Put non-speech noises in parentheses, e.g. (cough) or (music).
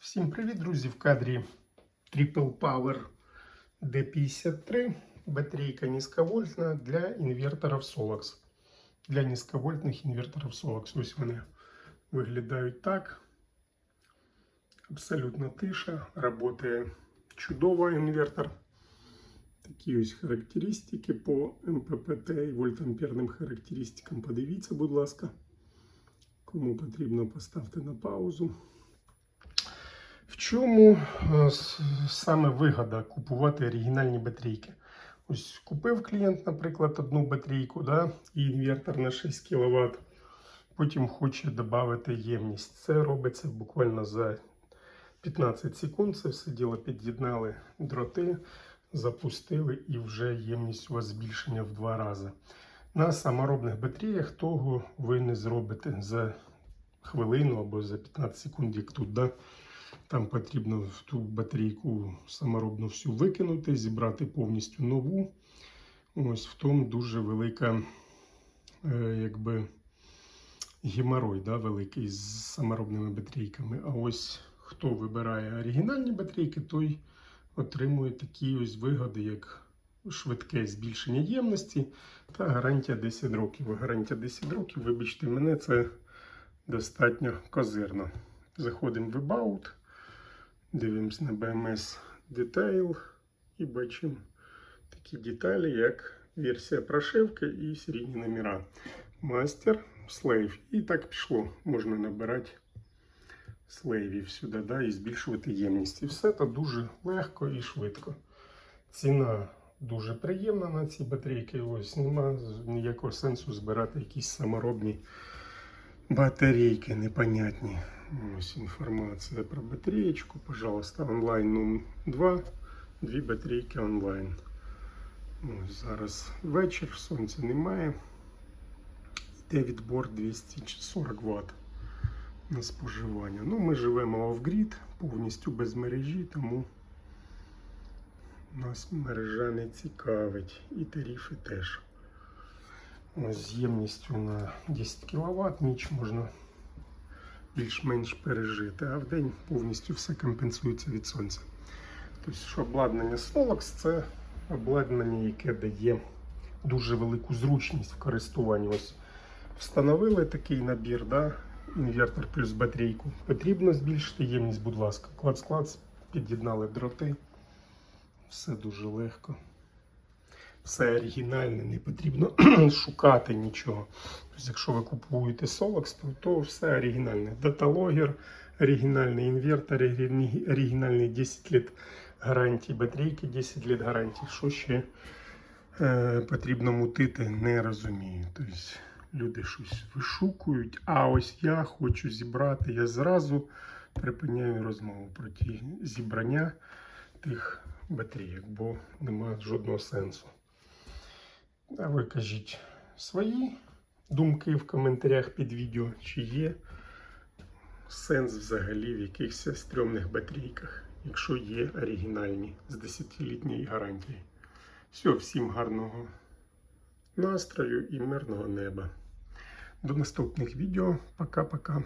Всім привіт, друзі! В кадрі Triple Power D53, батарейка низьковольтна для інверторів Solax. Для низьковольтних інверторів Solax. Ось вони виглядають так. Абсолютно тиша. Работає чудово інвертор. Такі ось характеристики по МППТ і вольтамперним характеристикам. Подивіться, будь ласка. Кому потрібно, поставте на паузу. Чому е, саме вигода купувати оригінальні батарейки? Ось купив клієнт, наприклад, одну батарейку да, інвертор на 6 кВт. Потім хоче додати ємність. Це робиться буквально за 15 секунд. Це все діло під'єднали дроти, запустили і вже ємність у вас збільшення в два рази. На саморобних батареях того ви не зробите за хвилину або за 15 секунд, як тут. Да? Там потрібно ту батарейку саморобну всю викинути, зібрати повністю нову. Ось в тому дуже велика, е, якби геморой, да, великий з саморобними батарейками. А ось хто вибирає оригінальні батарейки, той отримує такі ось вигоди, як швидке збільшення ємності та гарантія 10 років. Гарантія 10 років, вибачте мене, це достатньо козирно. Заходимо в About, дивимось на BMS Detail і бачимо такі деталі, як версія прошивки і серійні номера. Мастер, слейв. І так пішло. Можна набирати слейвів сюди да, і збільшувати ємність. І все це дуже легко і швидко. Ціна дуже приємна на ці батарейки. Ось нема ніякого сенсу збирати якісь саморобні батарейки непонятні. Ось інформація про батареєчку. Пожалуйста, онлайн номер 2. Дві батарейки онлайн. Ось зараз вечір, сонця немає. Йде відбор 240 Вт на споживання. Ну, ми живемо off-grid, повністю без мережі, тому нас мережа не цікавить. І тарифи теж. Ось з ємністю на 10 кВт ніч можна більш-менш пережити, а в день повністю все компенсується від сонця. Тобто, що обладнання Solax це обладнання, яке дає дуже велику зручність в користуванні. Ось встановили такий набір, да? інвертор плюс батарейку. Потрібно збільшити ємність, будь ласка. Клац-клац, під'єднали дроти. Все дуже легко. Все оригінальне, не потрібно (clears throat) шукати нічого. Тобто, якщо ви купуєте Solax, то, все оригінальне. Даталогер, оригінальний інвертор, оригінальний- оригінальний 10 лет гарантії, батарейки 10 лет гарантії. Що ще е, потрібно мутити, не розумію. Тобто, люди щось вишукують, а ось я хочу зібрати. Я зразу припиняю розмову про ті зібрання тих батарейок, бо немає жодного сенсу. А ви кажіть свої думки в коментарях під відео, чи є сенс взагалі в якихось стрьомних батарейках, якщо є оригінальні з 10-літньою гарантією. Все, всім гарного настрою і мирного неба. До наступних відео. Пока-пока.